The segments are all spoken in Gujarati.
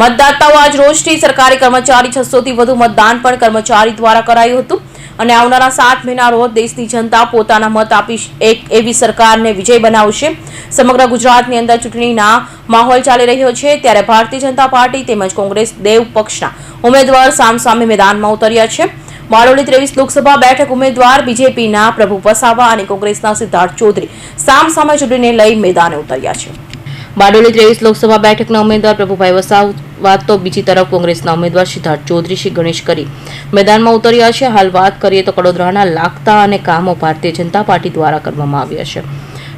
મતદાતાઓ આજ રોજથી સરકારી કર્મચારી છસો થી વધુ મતદાન પણ કર્મચારી દ્વારા કરાયું હતું અને આવનારા સાત મહિના રોજ દેશની જનતા પોતાના મત આપી એક એવી સરકારને વિજય બનાવશે. સમગ્ર ગુજરાતની અંદર ચૂંટણીના માહોલ ચાલી રહ્યો છે. ત્યારે ભારતીય જનતા પાર્ટી તેમજ કોંગ્રેસ દેવ પક્ષના ઉમેદવાર સામસામે મેદાનમાં ઉતર્યા છે. બારડોલી ત્રેવીસ લોકસભા બેઠક ઉમેદવાર બીજેપીના પ્રભુ વસાવા અને કોંગ્રેસના સિદ્ધાર્થ ચૌધરી સામસામે ચૂંટણીને લઈ મેદાને ઉતર્યા છે. બારડોલી ત્રેવીસ લોકસભા બેઠકના ઉમેદવાર પ્રભુભાઈ વસાવા તો બીજી તરફ કોંગ્રેસના ઉમેદવાર સિદ્ધાર્થ ચૌધરી શ્રી ગણેશ કરી. મેદાનમાં ઉતર્યા છે, હાલ વાત કરીએ તો કડોદરાના લાગતા અને કામો ભારતીય જનતા પાર્ટી દ્વારા કરવામાં આવ્યા છે.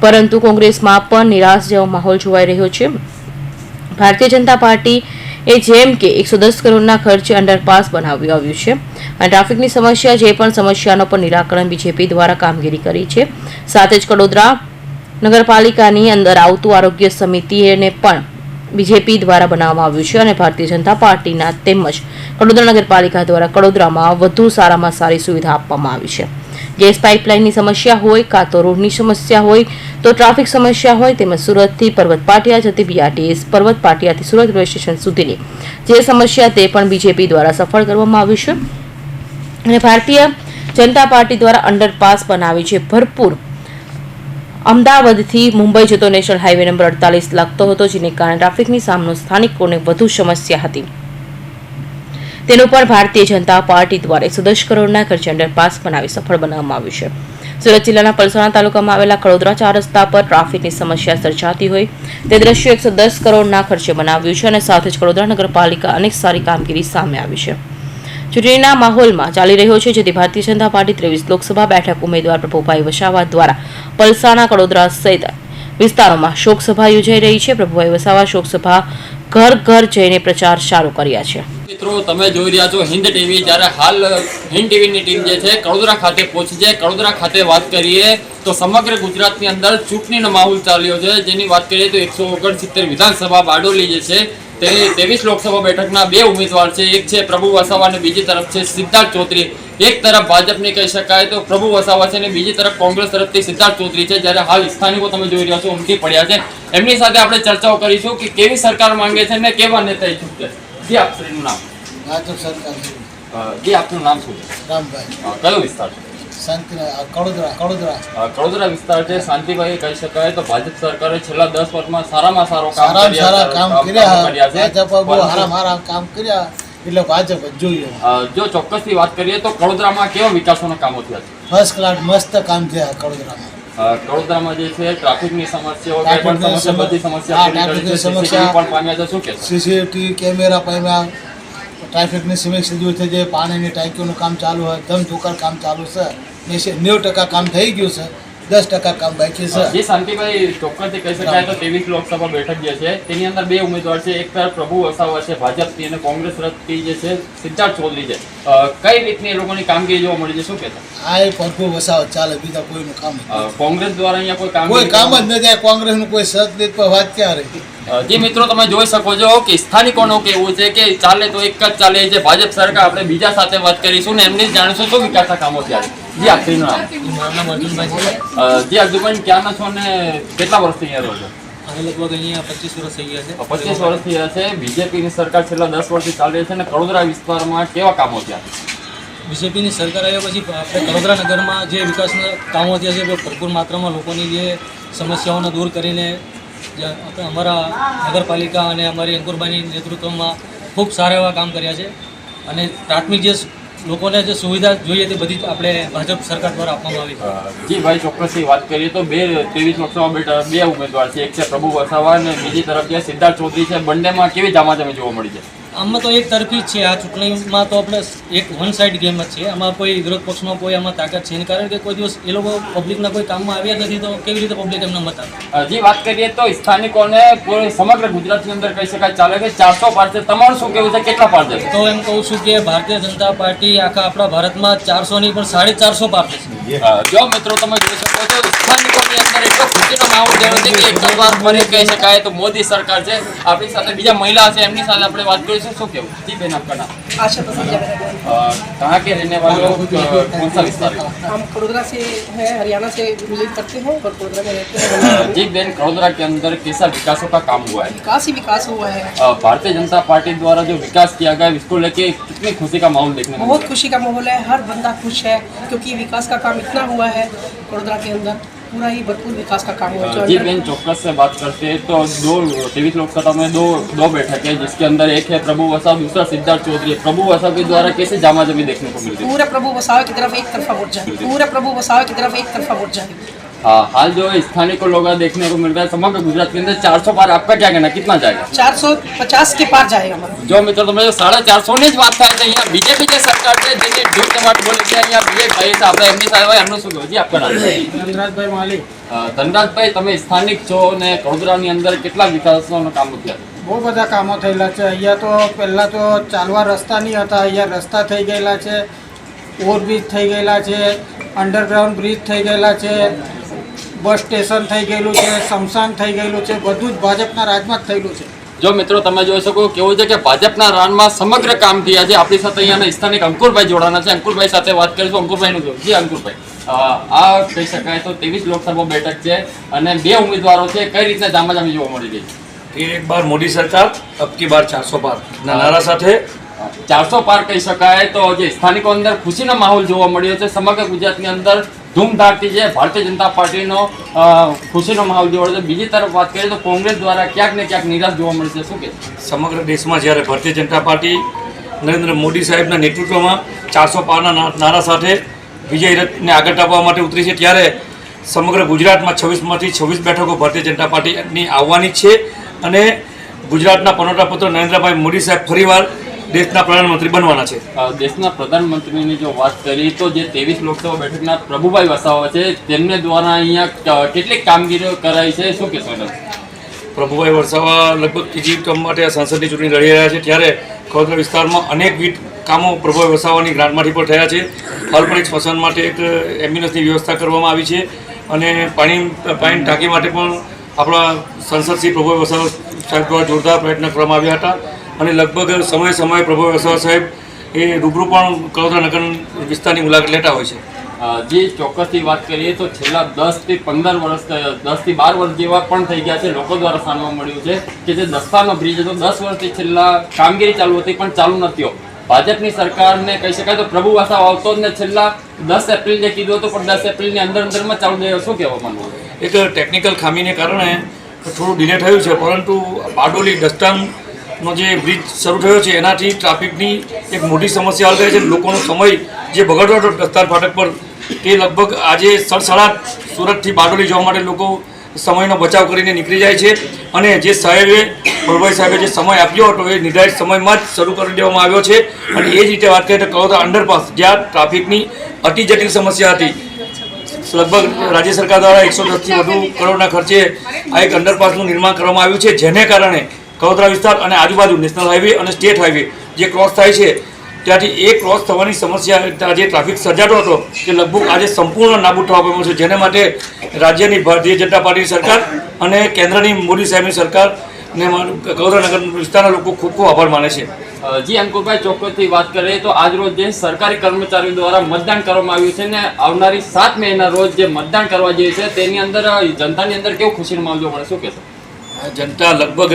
પરંતુ કોંગ્રેસમાં પણ નિરાશ જેવો માહોલ જોવાઈ રહ્યો છે. ભારતીય જનતા પાર્ટી એ જેમ કે એકસો દસ કરોડના ખર્ચે અંડરપાસ બનાવ્યું આવ્યું છે. અને ટ્રાફિકની સમસ્યા, જે પણ સમસ્યાનો પણ નિરાકરણ બીજેપી દ્વારા કામગીરી કરી છે. સાથે જ કડોદરા નગરપાલિકાની અંદર આવતું આરોગ્ય સમિતિને પણ બીજેપી દ્વારા બનાવવામાં આવ્યું છે અને ભારતીય જનતા પાર્ટીના તેમજ કડોદરા નગરપાલિકા દ્વારા કડોદરામાં વધુ સારામાં સારી સુવિધા આપવામાં આવી છે. ગેસ પાઇપલાઇનની સમસ્યા હોય, કાં તો રોડની સમસ્યા હોય, તો ટ્રાફિક સમસ્યા હોય, તેમજ સુરતથી પર્વત પાટિયા જતી બીઆરટીએસ પર્વત પાટિયાથી સુરત રેલવે સ્ટેશન સુધીની જે સમસ્યા તે પણ બીજેપી દ્વારા સફળ કરવામાં આવ્યું છે. અને ભારતીય જનતા પાર્ટી દ્વારા અંડરપાસ બનાવી છે ભરપૂર અમદાવાદથી મુંબઈ જતો નેશનલ હાઈવે નંબર અડતાલીસ લાગતો હતો, જેને કારણે ટ્રાફિકની સામનો સ્થાનિકોને વધુ સમસ્યા હતી. તેનું પણ ભારતીય જનતા પાર્ટી દ્વારા એકસો દસ કરોડના ખર્ચે અંડરપાસ બનાવી સફળ બનાવવામાં આવ્યું છે. સુરત જિલ્લાના પલસાણા તાલુકામાં આવેલા કડોદરા ચાર રસ્તા પર ટ્રાફિકની સમસ્યા સર્જાતી હોય, તે દ્રશ્ય એકસો દસ કરોડના ખર્ચે બનાવ્યું છે અને સાથે જ કડોદરા નગરપાલિકા અનેક સારી કામગીરી સામે આવી છે. ચૂંટણીના માહોલમાં ચાલી રહ્યો છે, જેથી ભારતીય જનતા પાર્ટી ત્રેવીસ લોકસભા બેઠક ઉમેદવાર પ્રભુભાઈ વસાવા દ્વારા પલસાણા કડોદરા સહિત વિસ્તારોમાં શોકસભા યોજાઈ રહી છે. પ્રભુભાઈ વસાવા શોકસભા ઘર ઘર જઈને પ્રચાર ચાલુ કર્યા છે. મિત્રો, તમે જોઈ રહ્યા છો હિન્દ ટીવી. જ્યારે હાલ હિન્દ ટીવીની ટીમ જે છે, કડોદરા ખાતે પહોંચી છે. કડોદરા ખાતે વાત કરીએ તો સમગ્ર ગુજરાતની અંદર ચૂંટણીનો માહોલ ચાલ્યો છે. જેની વાત કરીએ તો એકસો ઓગણસિત્તેર વિધાનસભા બારડોલી જે છે તેની ત્રેવીસ લોકસભા બેઠકના બે ઉમેદવાર છે. એક છે પ્રભુ વસાવા અને બીજી તરફ છે સિદ્ધાર્થ ચૌધરી. એક તરફ ભાજપની કહી શકાય તો પ્રભુ વસાવા છે અને બીજી તરફ કોંગ્રેસ તરફથી સિદ્ધાર્થ ચૌધરી છે. જ્યારે હાલ સ્થાનિકો તમે જોઈ રહ્યા છો ઉમટી પડ્યા છે. એમની સાથે આપણે ચર્ચાઓ કરીશું કે કેવી સરકાર માંગે છે અને કેવા નેતા ઈચ્છુક છે. જી આપ શ્રીનું નામ? સરકાર જી આપનું નામ શું છે? રામભાઈ. કયો વિસ્તાર છે? શાંતિ કડોદરા કડોદરા. કડોદરા વિસ્તાર છે શાંતિભાઈ કહી શકાય તો ભાજપ સરકારે છેલ્લા દસ વર્ષમાં સારામાં સારો કામ સારા કામ કર્યા. કર્યા ભાજપ બહુ સારા સારા કામ કર્યા એટલે ભાજપ જ જોઈએ. જો ચોક્કસથી વાત કરીએ તો કડોદરામાં કેવા વિકાસોના કામો થયા છે? ફર્સ્ટ ક્લાસ મસ્ત કામ થયા કડોદરામાં. કડોદરામાં જે છે ટ્રાફિકની સમસ્યાઓ પણ સમસ્યા બધી સમ- સમસ્યા ટ્રાફિકની સમસ્યા. પણ પામ્યા છે શું કે સીસીટીવી કેમેરા પામ્યા. ટ્રાફિકની સમસ્યા દૂર થઈ જાય પાણીની ટાંકીઓનું કામ ચાલુ હોય ધમધુકાર કામ ચાલુ છે. નેવું ટકા કામ થઈ ગયું છે દસ ટકા કામ બાકી છે. જે શાંતિભાઈ ચોક્કસથી કહી શકાય તો ત્રેવીસ લોકસભા બેઠક જે છે તેની અંદર બે ઉમેદવાર છે એક તરફ પ્રભુ વસાવા છે ભાજપથી અને કોંગ્રેસ તરફથી જે છે સિદ્ધાર્થ ચૌધરી છે. કઈ રીતની એ લોકોની કામગીરી જોવા મળી છે શું કહેતા? આ એ ભરપૂર વસાવ ચાલે બીજા કોઈનું કામ. કોંગ્રેસ દ્વારા અહીંયા કોઈ કામ કોઈ કામ જ નથી કોંગ્રેસનું કોઈ સત પર વાત ક્યાં રહી? જે મિત્રો તમે જોઈ શકો છો કે સ્થાનિકોનું કેવું છે કે ચાલે તો એક જ ચાલે છે ભાજપ સરકાર આપણે બીજા સાથે વાત કરીશું ને એમની જ જાણીશું શું વિકાસના કામો થયા છે જી આપનું નામ? જી અર્જુનભાઈ ક્યાંના છો ને કેટલા વર્ષથી અહીંયા રહો છો? અમે લગભગ અહીંયા પચીસ વર્ષ થઈ ગયા છે. પચીસ વર્ષથી આ છે. બીજેપીની સરકાર છેલ્લા દસ વર્ષથી ચાલી રહી છે અને કડોદરા વિસ્તારમાં કેવા કામો થયા બીજેપીની સરકાર આવ્યા પછી આપણે કડોદરા નગરમાં જે વિકાસના કામો થયા છે ભરપૂર માત્રામાં લોકોની જે સમસ્યાઓને દૂર કરીને અમારા નગરપાલિકા અને અમારી અંકુરબાઈની નેતૃત્વમાં ખૂબ સારા એવા કામ કર્યા છે. અને પ્રાથમિક જે લોકોને જે સુવિધા જોઈએ તે બધી આપણે ભાજપ સરકાર દ્વારા આપવામાં આવી જી ભાઈ ચોક્કસથી વાત કરીએ તો બે ત્રેવીસ લોકસભા બેઠા બે ઉમેદવાર છે. એક છે પ્રભુ વસાવા અને બીજી તરફ જે સિદ્ધાર્થ ચૌધરી છે. બંનેમાં કેવી જામાજામી જોવા મળી છે? આમાં તો એક તરફી જ છે આ ચૂંટણીમાં તો આપણે એક વન સાઇડ ગેમ જ છે. આમાં કોઈ વિરોધ પક્ષમાં કોઈ આમાં તાકાત છે કારણ કે કોઈ દિવસ એ લોકો પબ્લિકના કોઈ કામમાં આવ્યા નથી તો કેવી રીતે પબ્લિક એમને મત હજી વાત કરીએ તો સ્થાનિકોને સમગ્ર ગુજરાતની અંદર કહી શકાય ચાલે કે ચારસો પારશે તમારું શું કેવું છે? કેટલા પાર તો એમ કહું છું કે ભારતીય જનતા પાર્ટી આખા આપણા ભારતમાં ચારસો ની પણ સાડી ચારસો પાર છે. જો મિત્રો તમે જોઈ શકો છો સ્થાનિકોની અંદર એટલો ખુશીનો માહોલ થયો છે કે એક વાર ફરી કહી શકાય તો મોદી સરકાર છે. આપણી સાથે બીજા મહિલા છે એમની સાથે આપણે વાત કરીશું. છે શું કેવું જી બેન આપકા નામ आशा तो संजय मेरा नाम। अ, कहाँ के रहने वाले हो अ, कौन सा विस्तार है हम वडोदरा से हैं हरियाणा से बिलोंग करते हैं और वडोदरा में रहते हैं अ, जी बेन कड़ोदरा के अंदर कैसा विकासों का काम हुआ है विकास ही विकास हुआ है अ, भारतीय जनता पार्टी द्वारा जो विकास किया गया है इसको लेके कितनी खुशी का माहौल देखने को बहुत मिल रहा खुशी का माहौल है हर बंदा खुश है क्योंकि विकास का काम इतना हुआ है वडोदरा के अंदर पूरा ही भरपूर विकास का काम हुआ जी बेन चौक्कस से बात करते हैं तो दो तेवीस लोकसभा में दो दो बैठक है जिसके अंदर एक है प्रभु वसा दूसरा सिद्धार्थ चौधरी प्रभु वसा के द्वारा कैसे जामा जमी देखने को मिलती है? पूरे प्रभु वसावे की तरफ़ एक तरफा वोट जाए पूरे प्रभु वसावे की तरफ़ एक तरफा वोट जाए हाल जो है स्थानिक लोग देखने को मिल रहा है समग्र गुजरात के अंदर 400 पार आपका क्या कहना कितना जाएगा चार सौ पचास के पार जाएगा हमारा જો મિત્રો તમે સાડા ચારસો ની જ વાત થાય છે અહીંયા બીજેપી જે સરકાર છે જેની ઢૂંઢ ટમાટ બોલે છે અહીંયા વિવેકભાઈ છે આપણે એમની સાથે હોય એમનું શું કહેવું જી આપકા નામ ધનરાજભાઈ માલિક અ, ધનરાજભાઈ તમે સ્થાનિક છો અને વડોદરાની અંદર કેટલા વિકાસોનું કામ થયા છે બહુ બધા કામો થયેલા છે અહીંયા તો પહેલાં તો ચાલવા રસ્તા નહીં હતા અહીંયા રસ્તા થઈ ગયેલા છે ઓવરબ્રિજ થઈ ગયેલા છે અંડરગ્રાઉન્ડ બ્રિજ થઈ ગયેલા છે બસ સ્ટેશન થઈ ગયેલું છે સમસાન થઈ ગયેલું છે બધું જ ભાજપના રાજમાં જ થયેલું છે. જો મિત્રો તમે જોઈ શકો કેવું છે કે ભાજપના રાનમાં સમગ્ર કામ થયા છે. આપણી સાથે અહીંયાના સ્થાનિક અંકુરભાઈ જોડાના છે. અંકુરભાઈ સાથે વાત કરીશું. અંકુરભાઈનું જો જી અંકુરભાઈ. આ કહી શકાય તો ત્રેવીસ લોકસભા બેઠક છે અને બે ઉમેદવારો છે. કઈ રીતના જામાજામી જોવા મળી ગઈ છે? એક બાર મોદી સરકાર અબકી બાર ચારસો બાર. નારા સાથે ચારસો પાર કહી શકાય તો જે સ્થાનિકો અંદર ખુશીનો માહોલ જોવા મળ્યો છે. સમગ્ર ગુજરાતની અંદર ધૂમધામથી જે ભારતીય જનતા પાર્ટીનો ખુશીનો માહોલ જોવા છે. બીજી તરફ વાત કરીએ તો કોંગ્રેસ દ્વારા ક્યાંક ને ક્યાંક નિરાશ જોવા મળે છે. શું કે? સમગ્ર દેશમાં જ્યારે ભારતીય જનતા પાર્ટી નરેન્દ્ર મોદી સાહેબના નેતૃત્વમાં ચારસો પારના નારા સાથે વિજય રથને આગળ ટાપવા માટે ઉતરી છે, ત્યારે સમગ્ર ગુજરાતમાં છવ્વીસમાંથી છવ્વીસ બેઠકો ભારતીય જનતા પાર્ટીની આવવાની છે. અને ગુજરાતના પનોટા પુત્ર નરેન્દ્રભાઈ મોદી સાહેબ ફરીવાર દેશના પ્રધાનમંત્રી બનવાના છે. દેશના પ્રધાનમંત્રીની જો વાત કરીએ તો જે ત્રેવીસ લોકસભા બેઠકના પ્રભુભાઈ વસાવા છે તેમને દ્વારા અહીંયા કેટલીક કામગીરીઓ કરાઈ છે? શું કહેશો પ્રભુભાઈ વરસાવા લગભગ ત્રીજી ટર્મ માટે આ સંસદની ચૂંટણી લડી રહ્યા છે. ત્યારે ખોદરા વિસ્તારમાં અનેકવિધ કામો પ્રભુભાઈ વસાવાની ગ્રાન્ટમાંથી પણ થયા છે. હાલ પણ એક સ્મશાન માટે એક એમ્બ્યુલન્સની વ્યવસ્થા કરવામાં આવી છે. અને પાણી પાણી ટાંકી માટે પણ આપણા સંસદ શ્રી પ્રભુભાઈ વસાવા સાહેબ દ્વારા જોરદાર પ્રયત્ન કરવામાં આવ્યા હતા. અને લગભગ સમય સમયે પ્રભુ વસાવા સાહેબ એ રૂબરૂ પણ કડોદરા નગર વિસ્તારની મુલાકાત લેતા હોય છે. જે ચોક્કસથી વાત કરીએ તો છેલ્લા દસથી પંદર વર્ષ દસથી બાર વર્ષ જેવા પણ થઈ ગયા છે લોકો દ્વારા સાંભળવા મળ્યું છે કે જે દસ્તાનો બ્રિજ હતો દસ વર્ષથી છેલ્લા કામગીરી ચાલુ હતી પણ ચાલુ નથી ભાજપની સરકારને કહી શકાય તો પ્રભુ વાસા આવતો જ ને છેલ્લા દસ એપ્રિલ જે કીધું હતું પણ દસ એપ્રિલની અંદર અંદરમાં ચાલુ થયો શું કહેવા માંગુ એક ટેકનિકલ ખામીને કારણે થોડું ડિલે થયું છે પરંતુ બારડોલી ડસ્ટાનનો જે બ્રિજ શરૂ થયો છે, એનાથી ટ્રાફિકની એક મોટી સમસ્યા હલ થઈ છે. લોકોનો સમય જે બગડતો હતો દસ્તાર ફાટક પર, તે લગભગ આજે સડસડાટ સુરતથી બારડોલી જવા માટે લોકો સમયનો બચાવ કરીને નીકળી જાય છે. અને જે સાહેબે પ્રભાઈ સાહેબે જે સમય આપ્યો હતો, એ નિર્ધારિત સમયમાં જ શરૂ કરી દેવામાં આવ્યો છે. અને એ જ રીતે વાત કરીએ તો કડોદરા અંડરપાસ જ્યાં ટ્રાફિકની અતિ જટિલ સમસ્યા હતી. લગભગ રાજ્ય સરકાર દ્વારા એકસો દસથી વધુ કરોડના ખર્ચે આ એક અંડરપાસનું નિર્માણ કરવામાં આવ્યું છે, જેને કારણે કડોદરા વિસ્તાર અને આજુબાજુ નેશનલ હાઈવે અને સ્ટેટ હાઈવે જે ક્રોસ થાય છે ત્યાંથી એ ક્રોસ થવાની સમસ્યા જે ટ્રાફિક સર્જાતો હતો તે લગભગ આજે સંપૂર્ણ નાબૂદ થવા પામ્યો છે. જેને માટે રાજ્યની ભારતીય જનતા પાર્ટીની સરકાર અને કેન્દ્રની મોદી સાહેબની સરકાર ને કડોદરા વિસ્તારના લોકો ખૂબ ખૂબ આભાર માને છે. જી અંકુરભાઈ ચોક્કસથી વાત કરીએ તો આજ રોજ જે સરકારી કર્મચારીઓ દ્વારા મતદાન કરવામાં આવ્યું છે ને આવનારી સાત મહિના રોજ જે મતદાન કરવા જઈએ છે તેની અંદર જનતાની અંદર કેવું ખુશીનો જોવા મળે શું કહેશો? જનતા લગભગ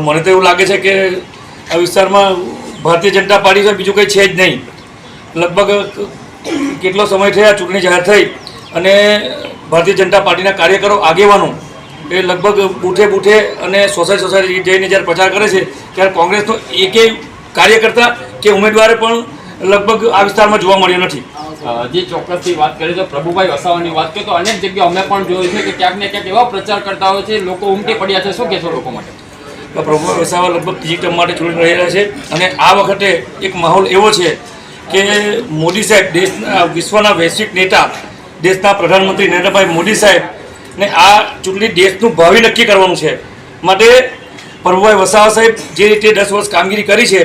મને તો એવું લાગે છે કે આ વિસ્તારમાં ભારતીય જનતા પાર્ટી છે બીજું કંઈ છે જ નહીં. લગભગ કેટલો સમય થયા ચૂંટણી જાહેર થઈ અને ભારતીય જનતા પાર્ટીના કાર્યકરો આગેવાનો એ લગભગ બૂઠે બૂઠે અને સોસાયટી સોસાયટી જઈને જ્યારે પ્રચાર કરે છે, ત્યારે કોંગ્રેસનો એકેય કાર્યકર્તા કે ઉમેદવારે પણ લગભગ આ વિસ્તારમાં જોવા મળ્યો નથી. જે ચોક્કસથી વાત કરીએ તો પ્રભુભાઈ વસાવાની વાત કરીએ તો અનેક જગ્યાએ અમે પણ જોયું છે કે ક્યાંક ને ક્યાંક એવા પ્રચાર કરતા હોય છે, લોકો ઉમટી પડ્યા છે. શું કહેશો લોકો માટે? પ્રભુ વસાવા લગભગ ત્રીજી ટર્મ માટે ચૂંટણી રહ્યા છે. અને આ વખતે એક માહોલ એવો છે કે મોદી સાહેબ દેશના, વિશ્વના વૈશ્વિક નેતા, દેશના પ્રધાનમંત્રી નરેન્દ્રભાઈ મોદી સાહેબ ને આ ચૂંટણી દેશનું ભાવિ નક્કી કરવાનું છે. માટે પ્રભુભાઈ વસાવા સાહેબ જે રીતે દસ વર્ષ કામગીરી કરી છે,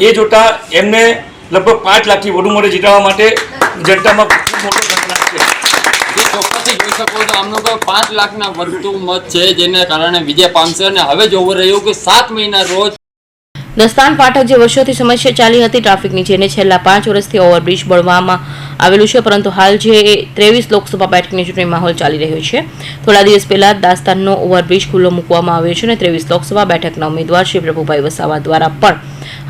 એ જોતા એમને લગભગ પાંચ લાખથી વધુ મળે જીતાડવા માટે જનતામાં ખૂબ મોટો સંકલ્પ છે. જે જોઈ શકો તો આમનો કોઈ પાંચ લાખના વધુ મત છે, જેને કારણે વિજય પામશે અને હવે જોવું રહ્યું કે સાત મહિના રોજ દસ્તાન પાઠક જે વર્ષોથી સમસ્યા ચાલી હતી ટ્રાફિકની જેને છેલ્લા પાંચ વર્ષથી ઓવરબ્રિજ બળવામાં આવેલું છે, પરંતુ હાલ જે ત્રેવીસ લોકસભા બેઠકની ચૂંટણી માહોલ ચાલી રહ્યો છે. થોડા દિવસ પહેલા દાસ્તાનનો ઓવરબ્રિજ ખુલ્લો મૂકવામાં આવ્યો છે અને ત્રેવીસ લોકસભા બેઠકના ઉમેદવાર શ્રી પ્રભુભાઈ વસાવા દ્વારા પણ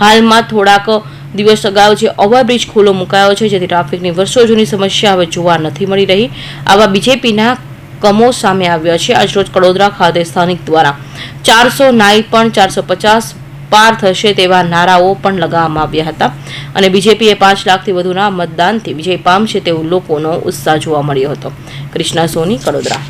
હાલમાં થોડાક દિવસ અગાઉ જે ઓવરબ્રિજ ખુલ્લો મુકાયો છે, જેથી ટ્રાફિકની વર્ષો જૂની સમસ્યા હવે જોવા નથી મળી રહી. આવા બીજેપીના કમો સામે આવ્યા છે. આજરોજ કડોદરા ખાતે સ્થાનિક દ્વારા ચારસો નાઈ પણ ચારસો પચાસ પાર થશે તેવા નારાઓ પણ લગાવવામાં આવ્યા હતા. અને બીજેપીએ પાંચ લાખથી વધુના મતદાનથી વિજય પામશે તેવું લોકોનો ઉત્સાહ જોવા મળ્યો હતો. કૃષ્ણા સોની, કડોદરા.